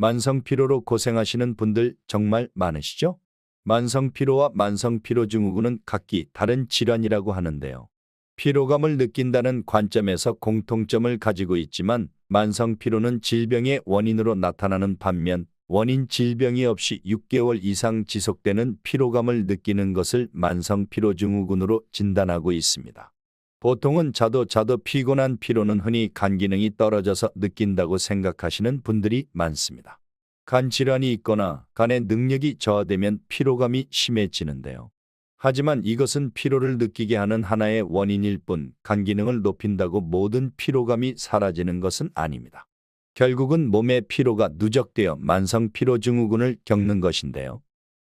만성 피로로 고생하시는 분들 정말 많으시죠? 만성 피로와 만성 피로 증후군은 각기 다른 질환이라고 하는데요. 피로감을 느낀다는 관점에서 공통점을 가지고 있지만 만성 피로는 질병의 원인으로 나타나는 반면 원인 질병이 없이 6개월 이상 지속되는 피로감을 느끼는 것을 만성 피로 증후군으로 진단하고 있습니다. 보통은 자도 자도 피곤한 피로는 흔히 간 기능이 떨어져서 느낀다고 생각하시는 분들이 많습니다. 간 질환이 있거나 간의 능력이 저하되면 피로감이 심해지는데요. 하지만 이것은 피로를 느끼게 하는 하나의 원인일 뿐 간 기능을 높인다고 모든 피로감이 사라지는 것은 아닙니다. 결국은 몸의 피로가 누적되어 만성 피로 증후군을 겪는 것인데요.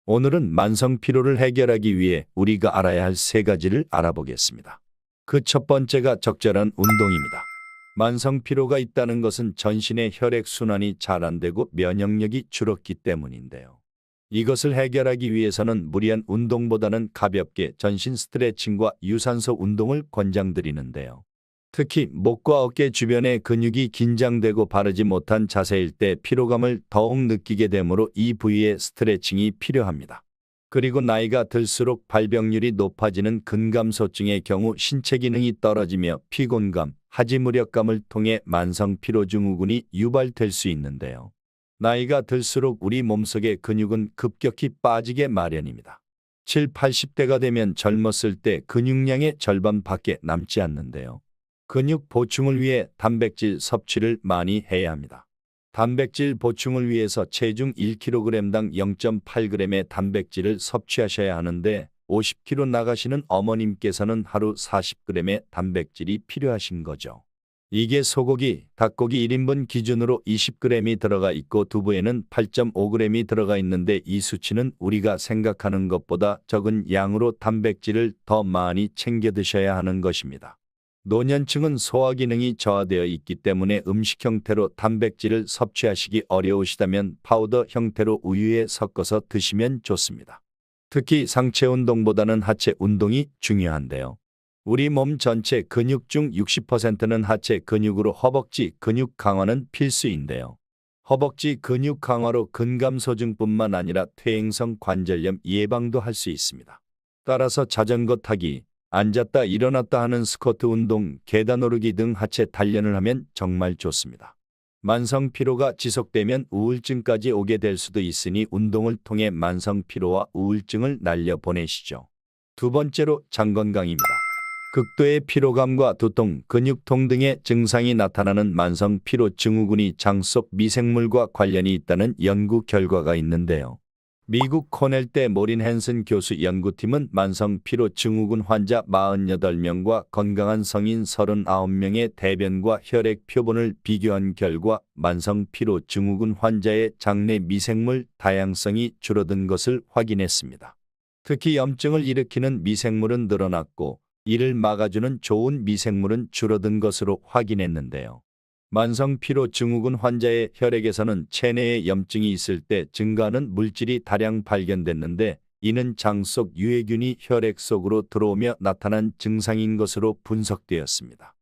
오늘은 만성 피로를 해결하기 위해 우리가 알아야 할 세 가지를 알아보겠습니다. 그 첫 번째가 적절한 운동입니다. 만성 피로가 있다는 것은 전신의 혈액 순환이 잘 안 되고 면역력이 줄었기 때문인데요. 이것을 해결하기 위해서는 무리한 운동보다는 가볍게 전신 스트레칭과 유산소 운동을 권장드리는데요. 특히 목과 어깨 주변의 근육이 긴장되고 바르지 못한 자세일 때 피로감을 더욱 느끼게 되므로 이 부위의 스트레칭이 필요합니다. 그리고 나이가 들수록 발병률이 높아지는 근감소증의 경우 신체 기능이 떨어지며 피곤감, 하지무력감을 통해 만성 피로 증후군이 유발될 수 있는데요. 나이가 들수록 우리 몸속의 근육은 급격히 빠지게 마련입니다. 7, 80대가 되면 젊었을 때 근육량의 절반밖에 남지 않는데요. 근육 보충을 위해 단백질 섭취를 많이 해야 합니다. 단백질 보충을 위해서 체중 1kg당 0.8g의 단백질을 섭취하셔야 하는데 50kg 나가시는 어머님께서는 하루 40g의 단백질이 필요하신 거죠. 이게 소고기, 닭고기 1인분 기준으로 20g이 들어가 있고 두부에는 8.5g이 들어가 있는데 이 수치는 우리가 생각하는 것보다 적은 양으로 단백질을 더 많이 챙겨 드셔야 하는 것입니다. 노년층은 소화 기능이 저하되어 있기 때문에 음식 형태로 단백질을 섭취하시기 어려우시다면 파우더 형태로 우유에 섞어서 드시면 좋습니다. 특히 상체 운동보다는 하체 운동이 중요한데요. 우리 몸 전체 근육 중 60%는 하체 근육으로 허벅지 근육 강화는 필수인데요. 허벅지 근육 강화로 근감 소증뿐만 아니라 퇴행성 관절염 예방도 할 수 있습니다. 따라서 자전거 타기, 앉았다 일어났다 하는 스쿼트 운동, 계단 오르기 등 하체 단련을 하면 정말 좋습니다. 만성 피로가 지속되면 우울증까지 오게 될 수도 있으니 운동을 통해 만성 피로와 우울증을 날려 보내시죠. 두 번째로 장 건강입니다. 극도의 피로감과 두통, 근육통 등의 증상이 나타나는 만성 피로 증후군이 장 속 미생물과 관련이 있다는 연구 결과가 있는데요. 미국 코넬 대 모린 헨슨 교수 연구팀은 만성 피로 증후군 환자 48명과 건강한 성인 39명의 대변과 혈액 표본을 비교한 결과 만성 피로 증후군 환자의 장내 미생물 다양성이 줄어든 것을 확인했습니다. 특히 염증을 일으키는 미생물은 늘어났고 이를 막아주는 좋은 미생물은 줄어든 것으로 확인했는데요. 만성 피로 증후군 환자의 혈액에서는 체내에 염증이 있을 때 증가하는 물질이 다량 발견됐는데 이는 장 속 유해균이 혈액 속으로 들어오며 나타난 증상인 것으로 분석되었습니다.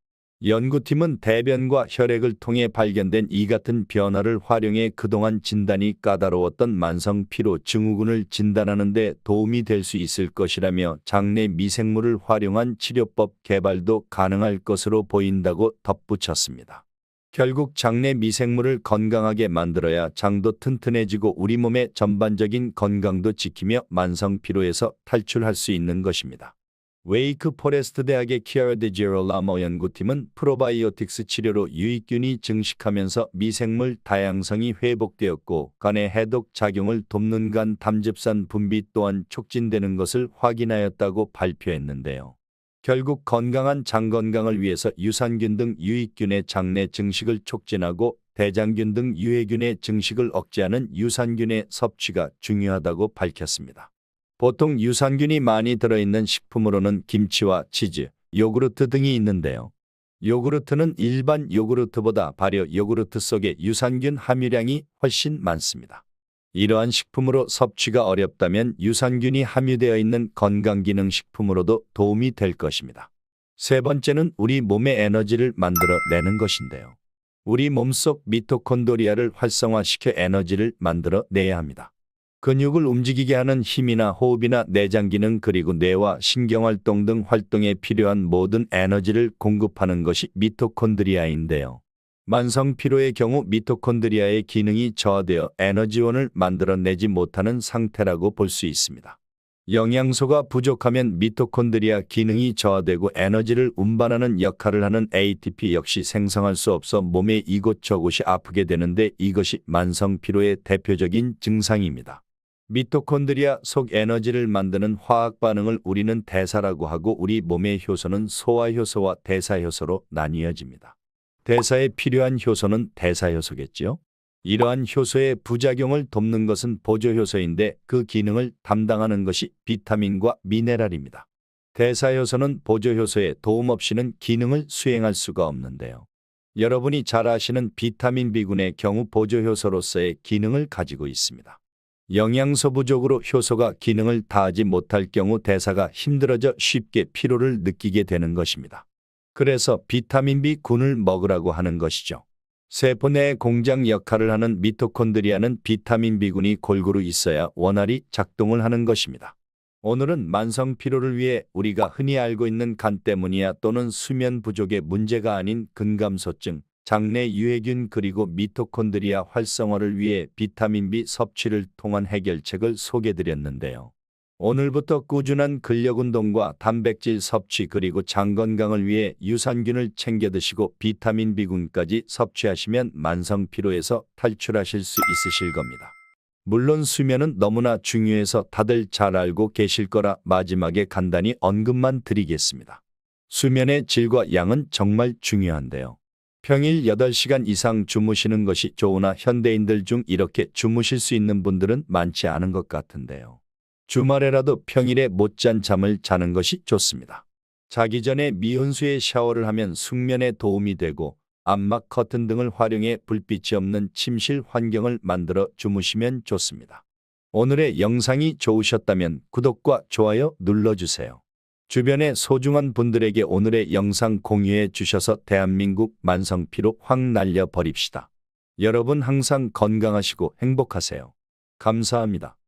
연구팀은 대변과 혈액을 통해 발견된 이 같은 변화를 활용해 그동안 진단이 까다로웠던 만성 피로 증후군을 진단하는 데 도움이 될 수 있을 것이라며 장내 미생물을 활용한 치료법 개발도 가능할 것으로 보인다고 덧붙였습니다. 결국 장내 미생물을 건강하게 만들어야 장도 튼튼해지고 우리 몸의 전반적인 건강도 지키며 만성 피로에서 탈출할 수 있는 것입니다. 웨이크 포레스트 대학의 키아르데 제롤라모 연구팀은 프로바이오틱스 치료로 유익균이 증식하면서 미생물 다양성이 회복되었고 간의 해독 작용을 돕는 간 담즙산 분비 또한 촉진되는 것을 확인하였다고 발표했는데요. 결국 건강한 장 건강을 위해서 유산균 등 유익균의 장내 증식을 촉진하고 대장균 등 유해균의 증식을 억제하는 유산균의 섭취가 중요하다고 밝혔습니다. 보통 유산균이 많이 들어있는 식품으로는 김치와 치즈, 요구르트 등이 있는데요. 요구르트는 일반 요구르트보다 발효 요구르트 속의 유산균 함유량이 훨씬 많습니다. 이러한 식품으로 섭취가 어렵다면 유산균이 함유되어 있는 건강기능식품으로도 도움이 될 것입니다. 세 번째는 우리 몸의 에너지를 만들어 내는 것인데요. 우리 몸속 미토콘드리아를 활성화시켜 에너지를 만들어 내야 합니다. 근육을 움직이게 하는 힘이나 호흡이나 내장 기능 그리고 뇌와 신경 활동 등 활동에 필요한 모든 에너지를 공급하는 것이 미토콘드리아인데요. 만성 피로의 경우 미토콘드리아의 기능이 저하되어 에너지원을 만들어내지 못하는 상태라고 볼 수 있습니다. 영양소가 부족하면 미토콘드리아 기능이 저하되고 에너지를 운반하는 역할을 하는 ATP 역시 생성할 수 없어 몸의 이곳저곳이 아프게 되는데 이것이 만성 피로의 대표적인 증상입니다. 미토콘드리아 속 에너지를 만드는 화학 반응을 우리는 대사라고 하고 우리 몸의 효소는 소화효소와 대사효소로 나뉘어집니다. 대사에 필요한 효소는 대사효소겠지요? 이러한 효소의 부작용을 돕는 것은 보조효소인데 그 기능을 담당하는 것이 비타민과 미네랄입니다. 대사효소는 보조효소의 도움 없이는 기능을 수행할 수가 없는데요. 여러분이 잘 아시는 비타민 B군의 경우 보조효소로서의 기능을 가지고 있습니다. 영양소 부족으로 효소가 기능을 다하지 못할 경우 대사가 힘들어져 쉽게 피로를 느끼게 되는 것입니다. 그래서 비타민 B군을 먹으라고 하는 것이죠. 세포 내 공장 역할을 하는 미토콘드리아는 비타민 B군이 골고루 있어야 원활히 작동을 하는 것입니다. 오늘은 만성 피로를 위해 우리가 흔히 알고 있는 간 때문이야 또는 수면 부족의 문제가 아닌 근감소증, 장내 유해균 그리고 미토콘드리아 활성화를 위해 비타민 B 섭취를 통한 해결책을 소개드렸는데요. 오늘부터 꾸준한 근력 운동과 단백질 섭취 그리고 장 건강을 위해 유산균을 챙겨 드시고 비타민 B군까지 섭취하시면 만성 피로에서 탈출하실 수 있으실 겁니다. 물론 수면은 너무나 중요해서 다들 잘 알고 계실 거라 마지막에 간단히 언급만 드리겠습니다. 수면의 질과 양은 정말 중요한데요. 평일 8시간 이상 주무시는 것이 좋으나 현대인들 중 이렇게 주무실 수 있는 분들은 많지 않은 것 같은데요. 주말에라도 평일에 못 잔 잠을 자는 것이 좋습니다. 자기 전에 미온수에 샤워를 하면 숙면에 도움이 되고 암막 커튼 등을 활용해 불빛이 없는 침실 환경을 만들어 주무시면 좋습니다. 오늘의 영상이 좋으셨다면 구독과 좋아요 눌러주세요. 주변의 소중한 분들에게 오늘의 영상 공유해 주셔서 대한민국 만성피로 확 날려 버립시다. 여러분 항상 건강하시고 행복하세요. 감사합니다.